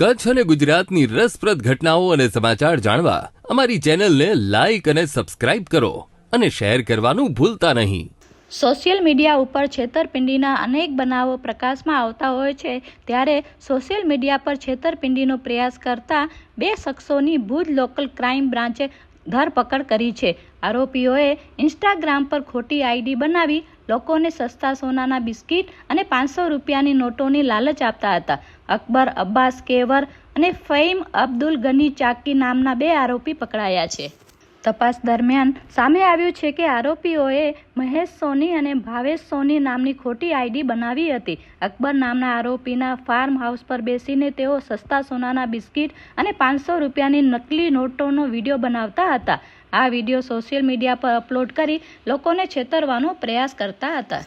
કચ્છ અને ગુજરાતની રસપ્રદ ઘટનાઓ અને સમાચાર જાણવા અમારી ચેનલને લાઈક અને સબસ્ક્રાઇબ કરો અને શેર કરવાનું ભૂલતા નહીં. સોશિયલ મીડિયા ઉપર છેતરપિંડીના અનેક બનાવો પ્રકાશમાં આવતા હોય છે, ત્યારે સોશિયલ મીડિયા પર છેતરપિંડીનો પ્રયાસ કરતા બે શખ્સોની ભુજ લોકલ ક્રાઇમ બ્રાન્ચે ધરપકડ કરી છે. આરોપીઓએ ઇન્સ્ટાગ્રામ પર ખોટી આઈડી બનાવી લોકોને સસ્તા સોનાના બિસ્કિટ અને પાંચસો રૂપિયાની નોટોની લાલચ આપતા હતા. અકબર, અબ્બાસ, કેવર અને ફૈમ અબ્દુલ ગની ચાકી નામના બે આરોપી પકડાયા છે. તપાસ દરમિયાન સામે આવ્યું છે કે આરોપીઓએ મહેશ સોની અને ભાવેશ સોની નામની ખોટી આઈડી બનાવી હતી. અકબર નામના આરોપીના ફાર્મ હાઉસ પર બેસીને તેઓ સસ્તા સોનાના બિસ્કિટ અને પાંચસો રૂપિયાની નકલી નોટોનો વીડિયો બનાવતા હતા. આ વીડિયો સોશિયલ મીડિયા પર અપલોડ કરી લોકોને છેતરવાનો પ્રયાસ કરતા હતા.